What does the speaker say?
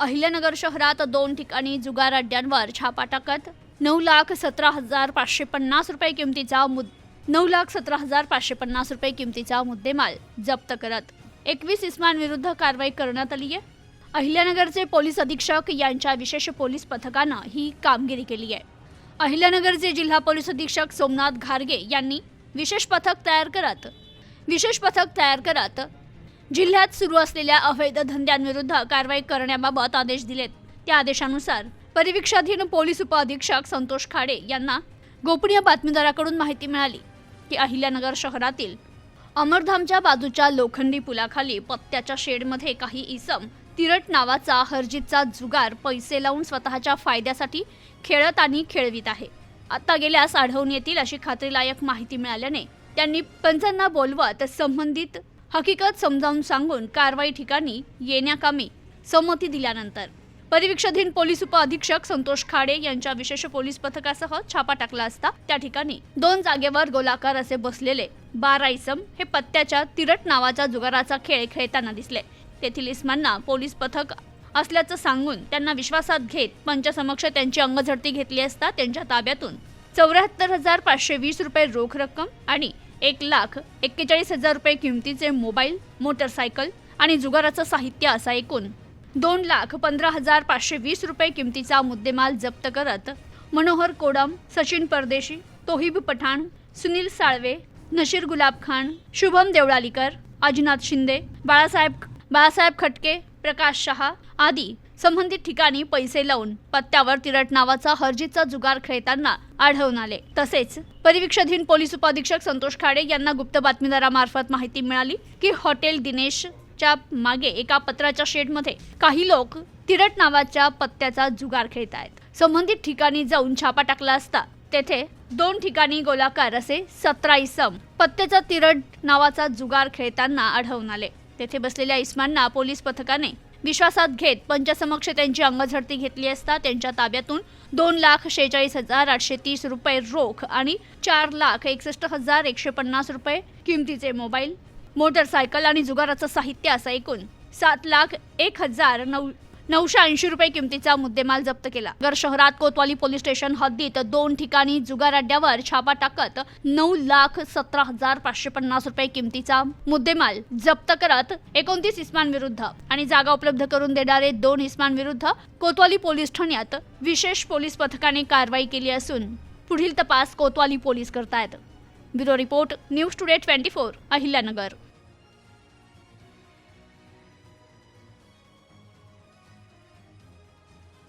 अहिल्यानगर शहरात दोन ठिकाणी जुगार अड्ड्यांवर छापा टाकत नऊ लाख सतरा हजार पाचशे पन्नास रुपये किमतीचा मुद नऊ लाख सतरा हजार पाचशे पन्नास रुपये किमतीचा मुद्देमाल जप्त करत एकवीस इस्मांविरुद्ध कारवाई करण्यात आली आहे. अहिल्यानगरचे पोलीस अधीक्षक यांच्या विशेष पोलीस पथकानं ही कामगिरी केली आहे. अहिल्यानगरचे जिल्हा पोलीस अधीक्षक सोमनाथ घारगे यांनी विशेष पथक तयार करत विशेष पथक तयार करत जिल्ह्यात सुरू असलेल्या अवैध धंद्यांविरुद्ध कारवाई करण्याबाबत आदेश दिलेत. त्या आदेशानुसार परिवीक्षाधीन पोलीस उपअधीक्षक संतोष खाडे यांना गोपनीय बातमीदाराकडून माहिती मिळाली की अहिल्यानगर शहरातील अमरधामच्या बाजूच्या लोखंडी पुलाखाली पत्त्याच्या शेडमध्ये काही इसम तिरट नावाचा हरजितचा जुगार पैसे लावून स्वतःच्या फायद्यासाठी खेळत आणि खेळवित आहे. आता गेल्यास आढळून येतील अशी खात्रीलायक माहिती मिळाल्याने त्यांनी पंचांना बोलवत संबंधित हकीकत समजावून सांगून कारवाई ठिकाणी येण्याकामी संमती दिल्यानंतर. परिवीक्षाधीन पोलीस उपअधीक्षक संतोष खाडे यांच्या विशेष पोलीस पथकासह छापा टाकला असता त्या ठिकाणी दोन जागेवर गोलाकार असे बसलेले बारा इसम हे पत्त्याच्या तिरट नावाच्या जुगाराचा खेळ खेळताना दिसले. तेथील इस्मांना पोलीस पथक असल्याचं सांगून त्यांना विश्वासात घेत पंचसमक्ष त्यांची अंगझडती घेतली असता त्यांच्या ताब्यातून चौऱ्याहत्तर हजार पाचशे वीस रुपये रोख रक्कम आणि एक लाख एक्केचाळीस हजार रुपये किमतीचे मोबाईल मोटरसायकल आणि जुगाराचं साहित्य असा एकूण दोन लाख पंधरा हजार पाचशे वीस रुपये किमतीचा मुद्देमाल जप्त करत मनोहर कोडम सचिन परदेशी तोहिब पठाण सुनील साळवे नशीर गुलाब खान शुभम देवळालीकर अजिनाथ शिंदे बाळासाहेब बाळासाहेब खटके प्रकाश शहा आदी संबंधित ठिकाणी पैसे लावून पत्त्यावर तिरट नावाचा हरजीतचा जुगार खेळताना आढळून आले. तसेच परिवीक्षाधीन पोलीस उपाधीक्षक संतोष खाडे यांना गुप्त बातमीदारामार्फत माहिती मिळाली की हॉटेल दिनेशच्या मागे एका पत्राच्या शेडमध्ये काही लोक तिरट नावाच्या पत्त्याचा जुगार खेळत आहेत. संबंधित ठिकाणी जाऊन छापा टाकला असता तेथे दोन ठिकाणी गोलाकार असे सतरा इसम पत्त्याचा तिरट नावाचा जुगार खेळताना आढळून आले. तेथे बसलेल्या इस्मांना पोलीस पथकाने विश्वासात घेत पंचासमक्ष त्यांची अंगझडती घेतली असता त्यांच्या ताब्यातून दोन लाख शेहेचाळीस हजार आठशे तीस रुपये रोख आणि चार लाख एकसष्ट हजार एकशे पन्नास रुपये किमतीचे मोबाईल मोटरसायकल आणि जुगाराचं साहित्य असं एकूण सात लाख एक हजार नऊ नऊशे ऐंशी रुपये किमतीचा मुद्देमाल जप्त केला. नगर शहरात कोतवाली पोलीस स्टेशन हद्दीत दोन ठिकाणी जुगार अड्ड्यावर छापा टाकत नऊ लाख सतरा हजार पाचशे पन्नास रुपये किमतीचा मुद्देमाल जप्त करत एकोणतीस इस्मांविरुद्ध आणि जागा उपलब्ध करून देणारे दोन इस्मांविरुद्ध कोतवाली पोलीस ठाण्यात विशेष पोलीस पथकाने कारवाई केली असून पुढील तपास कोतवाली पोलीस करतायत. Bureau report news today twenty four Ahilyanagar.